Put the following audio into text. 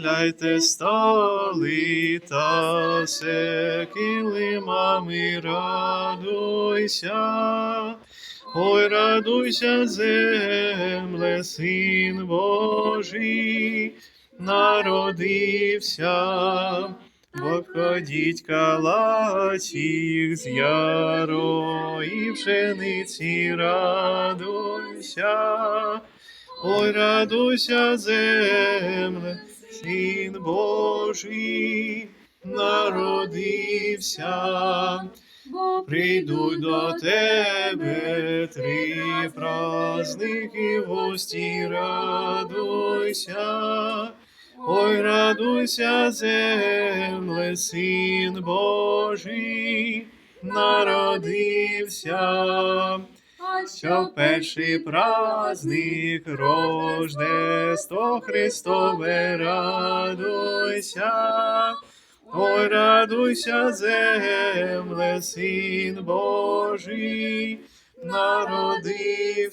Гляйте столи та килимами радуйся. Ой, радуйся, земле, син Божий, народився, бо ходіть калачів з ярої пшениці, радуйся. Ой, радуйся, земле, син Божий, народився. Бо Прийдуть до тебе три праздники гості, радуйся. Ой, радуйся, земле, син Божий, народився. Що перший праздник Рождество Христове радуйся. Ой, радуйся, земле, син Божий, народився.